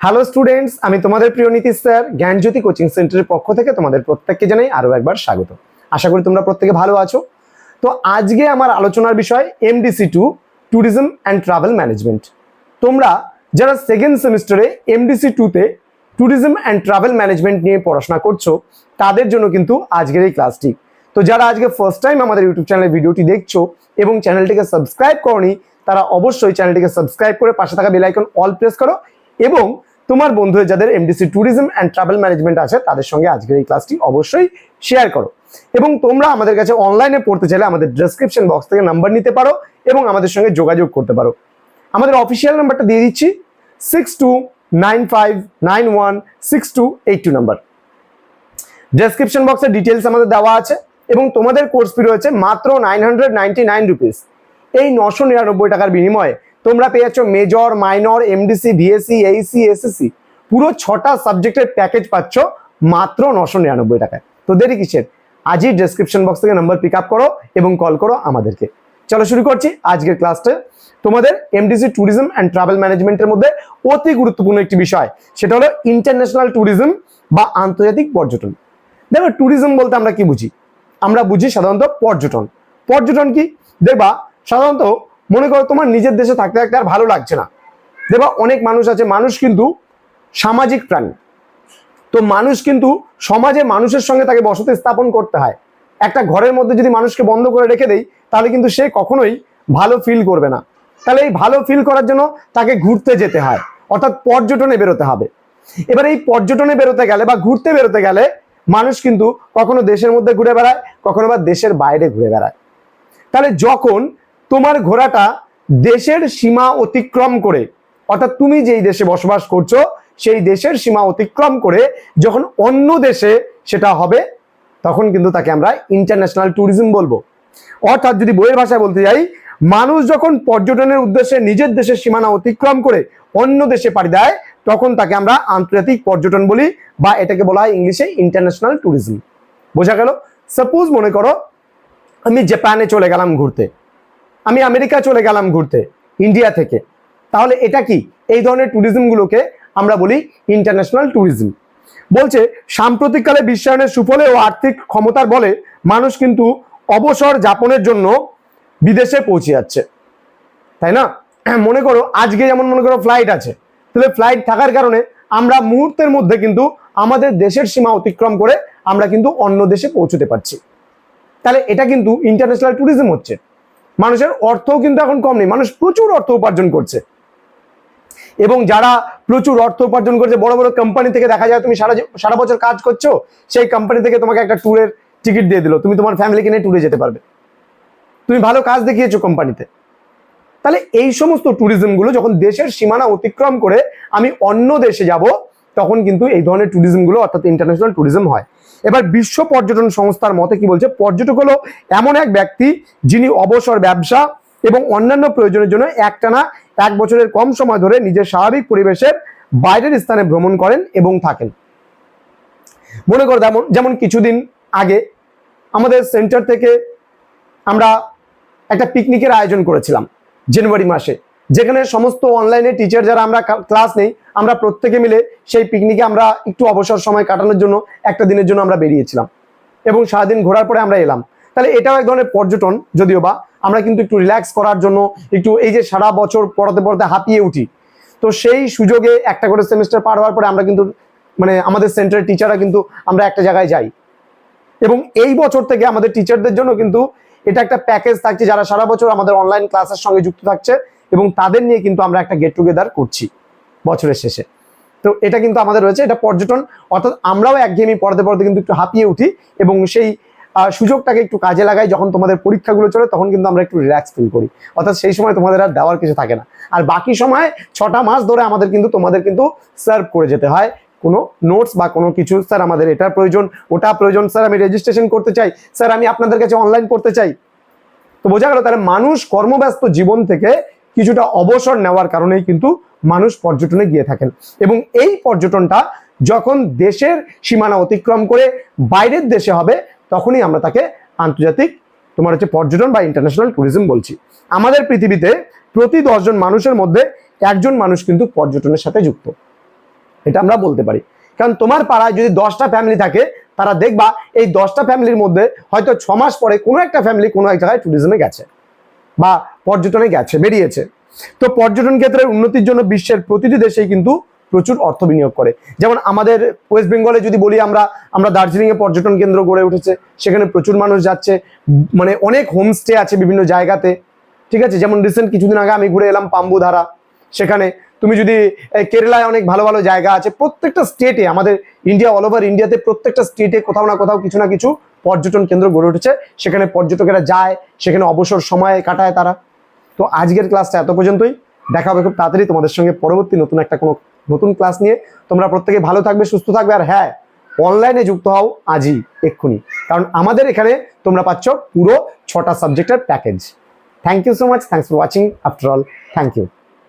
Hello students আমি তোমাদের প্রিয় নীতিশ স্যার, জ্ঞানজ্যোতি কোচিং সেন্টারের পক্ষ থেকে তোমাদের প্রত্যেককে জানাই আরও একবার স্বাগত। আশা করি তোমরা প্রত্যেকে ভালো আছো। তো আজকে আমার আলোচনার বিষয় MDC two tourism and travel management তোমরা যারা সেকেন্ড সেমিস্টারে এমডিসি টুতে ট্যুরিজম অ্যান্ড ট্রাভেল ম্যানেজমেন্ট নিয়ে পড়াশোনা করছ, তাদের জন্য কিন্তু আজকের এই ক্লাসটি তো যারা আজকে ফার্স্ট টাইম আমাদের ইউটিউব চ্যানেলে ভিডিওটি দেখছ এবং চ্যানেলটিকে সাবস্ক্রাইব করনি, তারা অবশ্যই চ্যানেলটিকে সাবস্ক্রাইব করে পাশে থাকা বেল আইকন অল প্রেস করো এবং তোমার বন্ধু যাদের MDC tourism and travel management আছে, তাদের সঙ্গে আজকের এই ক্লাসটি অবশ্যই শেয়ার করো। এবং তোমরা আমাদের কাছে অনলাইনে পড়তে চাইলে আমাদের ডেসক্রিপশন বক্স থেকে নাম্বার নিতে পারো এবং আমাদের সঙ্গে যোগাযোগ করতে পারো। আমাদের অফিসিয়াল নাম্বারটা দিয়ে দিচ্ছি six two nine five nine one six two eight two number description বক্সের ডিটেলস আমাদের দেওয়া আছে এবং তোমাদের কোর্স ফি রয়েছে মাত্র nine hundred ninety nine rupees এই নশো নিরানব্বই টাকার বিনিময়ে তোমরা পেয়ে যাচ্ছ major minor MDC VSC AEC SSC পুরো ছটা সাবজেক্টের প্যাকেজ পাচ্ছ মাত্র নশো নিরানব্বই টাকায়। তো দেরি কিসের? আজই ডেসক্রিপশন বক্স থেকে নাম্বার পিক আপ করো এবং কল করো আমাদেরকে। চলো শুরু করছি আজকের ক্লাসটা তোমাদের এমডিসি ট্যুরিজম অ্যান্ড ট্রাভেল ম্যানেজমেন্টের মধ্যে অতি গুরুত্বপূর্ণ একটি বিষয়, সেটা হলো ইন্টারন্যাশনাল ট্যুরিজম বা আন্তর্জাতিক পর্যটন। দেখো ট্যুরিজম বলতে আমরা কি বুঝি? আমরা বুঝি সাধারণত পর্যটন। পর্যটন কি? দেখবা, সাধারণত মনে করো তোমার নিজের দেশে থাকতে থাকতে আর ভালো লাগছে না। দেখবা অনেক মানুষ আছে, মানুষ কিন্তু সামাজিক প্রাণী। তো মানুষ কিন্তু সমাজে মানুষের সঙ্গে তাকে বসতি স্থাপন করতে হয়। একটা ঘরের মধ্যে যদি মানুষকে বন্ধ করে রেখে দেই, তাহলে কিন্তু সে কখনোই ভালো ফিল করবে না। তাহলে এই ভালো ফিল করার জন্য তাকে ঘুরতে যেতে হয়, অর্থাৎ পর্যটনে বেরোতে হবে। এবার এই পর্যটনে বেরোতে গেলে বা ঘুরতে বেরোতে গেলে মানুষ কিন্তু কখনো দেশের মধ্যে ঘুরে বেড়ায়, কখনো বা দেশের বাইরে ঘুরে বেড়ায়। তাহলে যখন তোমার ঘোড়াটা দেশের সীমা অতিক্রম করে, অর্থাৎ তুমি যেই দেশে বসবাস করছ, সেই দেশের সীমা অতিক্রম করে যখন অন্য দেশে সেটা হবে, তখন কিন্তু তাকে আমরা ইন্টারন্যাশনাল ট্যুরিজম বলব। অর্থাৎ যদি বইয়ের ভাষায় বলতে যাই, মানুষ যখন পর্যটনের উদ্দেশ্যে নিজের দেশের সীমানা অতিক্রম করে অন্য দেশে পাড়ি দেয়, তখন তাকে আমরা আন্তর্জাতিক পর্যটন বলি বা এটাকে বলা হয় ইংলিশে ইন্টারন্যাশনাল ট্যুরিজম বোঝা গেল? সাপোজ মনে করো, আমি জাপানে চলে গেলাম ঘুরতে। আমি আমেরিকা চলে গেলাম ঘুরতে, ইন্ডিয়া থেকে। তাহলে এটা কি? এই ধরনের ট্যুরিজমগুলোকে আমরা বলি ইন্টারন্যাশনাল ট্যুরিজম বলছে, সাম্প্রতিককালে বিশ্বায়নের সুফলে ও আর্থিক ক্ষমতার বলে মানুষ কিন্তু অবসর যাপনের জন্য বিদেশে পৌঁছে যাচ্ছে। তাই না? মনে করো, আজকে যেমন মনে করো ফ্লাইট আছে, তাহলে ফ্লাইট থাকার কারণে আমরা মুহূর্তের মধ্যে কিন্তু আমাদের দেশের সীমা অতিক্রম করে আমরা কিন্তু অন্য দেশে পৌঁছতে পারছি। তাহলে এটা কিন্তু ইন্টারন্যাশনাল ট্যুরিজম হচ্ছে। মানুষের অর্থও কিন্তু এখন কম নেই। মানুষ প্রচুর অর্থ উপার্জন করছে। এবং যারা প্রচুর অর্থ উপার্জন করছে, বড় বড় কোম্পানি থেকে দেখা যায়, তুমি সারা সারা বছর কাজ করছ, সেই কোম্পানি থেকে তোমাকে একটা ট্যুরের টিকিট দিয়ে দিল। তুমি তোমার ফ্যামিলিকে নিয়ে ট্যুরে যেতে পারবে। তুমি ভালো কাজ দেখিয়েছো কোম্পানিতে তাহলে এই সমস্ত ট্যুরিজমগুলো যখন দেশের সীমানা অতিক্রম করে আমি অন্য দেশে যাব, তখন কিন্তু এই ধরনের ট্যুরিজমগুলো অর্থাৎ ইন্টারন্যাশনাল ট্যুরিজম হয়। এবার বিশ্ব পর্যটন সংস্থার মতে কি বলছে? পর্যটক হলো এমন এক ব্যক্তি যিনি অবসর ব্যবসা এবং অন্যান্য প্রয়োজনের জন্য একটানা এক বছরের কম সময় ধরে নিজের স্বাভাবিক পরিবেশের বাইরের স্থানে ভ্রমণ করেন এবং থাকেন। মনে করো যেমন যেমন কিছুদিন আগে আমাদের সেন্টার থেকে আমরা একটা পিকনিকের আয়োজন করেছিলাম, জানুয়ারি মাসে। যেখানে সমস্ত অনলাইনে টিচার যারা আমরা ক্লাস নেই, আমরা প্রত্যেকে মিলে সেই পিকনিকে আমরা একটু অবসর সময় কাটানোর জন্য একটা দিনের জন্য আমরা বেরিয়েছিলাম। এবং সারাদিন ঘোরার পরে আমরা এলাম। তাহলে এটাও এক ধরনের পর্যটন যদিও বা, আমরা কিন্তু একটু রিল্যাক্স করার জন্য একটু এই যে সারা বছর পড়াতে পড়াতে হাঁপিয়ে উঠি। তো সেই সুযোগে একটা করে সেমিস্টার পার হওয়ার পরে আমরা কিন্তু মানে আমাদের সেন্টারের টিচাররা কিন্তু আমরা একটা জায়গায় যাই। এবং এই বছর থেকে আমাদের টিচারদের জন্য কিন্তু এটা একটা প্যাকেজ থাকছে যারা সারা বছর আমাদের অনলাইন ক্লাসের সঙ্গে যুক্ত থাকছে। এবং তাদের নিয়ে কিন্তু আমরা একটা গেট টুগেদার করছি বছরের শেষে। তো এটা কিন্তু আমাদের রয়েছে, এটা পর্যটন। অর্থাৎ আমরাও একঘেয়েমি পড়াতে পড়াতে কিন্তু একটু হাঁপিয়ে উঠি এবং সেই সুযোগটাকে একটু কাজে লাগাই যখন তোমাদের পরীক্ষাগুলো চলে তখন কিন্তু আমরা একটু রিল্যাক্স ফিল করি। অর্থাৎ সেই সময় তোমাদের আর দেওয়ার কিছু থাকে না। আর বাকি সময় ছটা মাস ধরে আমাদের কিন্তু, তোমাদের কিন্তু সার্ভ করে যেতে হয়। কোনো নোটস বা কোনো কিছু, স্যার, আমাদের এটা প্রয়োজন, ওটা প্রয়োজন, স্যার, আমি রেজিস্ট্রেশন করতে চাই, স্যার, আমি আপনাদের কাছে অনলাইন করতে চাই। তো বোঝা গেল তাহলে মানুষ কর্মব্যস্ত জীবন থেকে কিছুটা অবসর নেওয়ার কারণেই কিন্তু মানুষ পর্যটনে গিয়ে থাকেন। এবং এই পর্যটনটা যখন দেশের সীমানা অতিক্রম করে বাইরের দেশে হবে, তখনই আমরা তাকে আন্তর্জাতিক তোমার হচ্ছে পর্যটন বা ইন্টারন্যাশনাল ট্যুরিজম বলছি। আমাদের পৃথিবীতে প্রতি দশজন মানুষের মধ্যে একজন মানুষ কিন্তু পর্যটনের সাথে যুক্ত। এটা আমরা বলতে পারি। কারণ তোমার পাড়ায় যদি দশটা ফ্যামিলি থাকে, তারা দেখবা এই দশটা ফ্যামিলির মধ্যে হয়তো ছ মাস পরে কোনো একটা ফ্যামিলি কোনো এক জায়গায় ট্যুরিজমে গেছে। বা পর্যটনে গেছে, বেরিয়েছে। তো পর্যটন ক্ষেত্রের উন্নতির জন্য বিশ্বের প্রতিটি দেশেই কিন্তু প্রচুর অর্থ বিনিয়োগ করে। যেমন আমাদের ওয়েস্ট বেঙ্গলে যদি বলি আমরা আমরা দার্জিলিংয়ে পর্যটন কেন্দ্র গড়ে উঠেছে, সেখানে প্রচুর মানুষ যাচ্ছে মানে অনেক হোমস্টে আছে বিভিন্ন জায়গাতে, ঠিক আছে? যেমন রিসেন্ট কিছুদিন আগে আমি ঘুরে এলাম পাম্বুধারা, সেখানে তুমি যদি কেরালায় অনেক ভালো ভালো জায়গা আছে, প্রত্যেকটা স্টেটে আমাদের ইন্ডিয়া অল ওভার ইন্ডিয়াতে প্রত্যেকটা স্টেটে কোথাও না কোথাও কিছু না কিছু পর্যটন কেন্দ্র গড়ে উঠেছে, সেখানে পর্যটকেরা যায়, সেখানে অবসর সময় কাটায় তারা। তো আজকের ক্লাসটা এত পর্যন্তই। দেখা হবে খুব তাড়াতাড়ি তোমাদের সঙ্গে পরবর্তী নতুন একটা কোনো নতুন ক্লাস নিয়ে। তোমরা প্রত্যেকে ভালো থাকবে, সুস্থ থাকবে, আর হ্যাঁ অনলাইনে যুক্ত হও আজই, এক্ষুনি। কারণ আমাদের এখানে তোমরা পাচ্ছ পুরো ছটা সাবজেক্টের package thank you so much thanks for watching after all thank you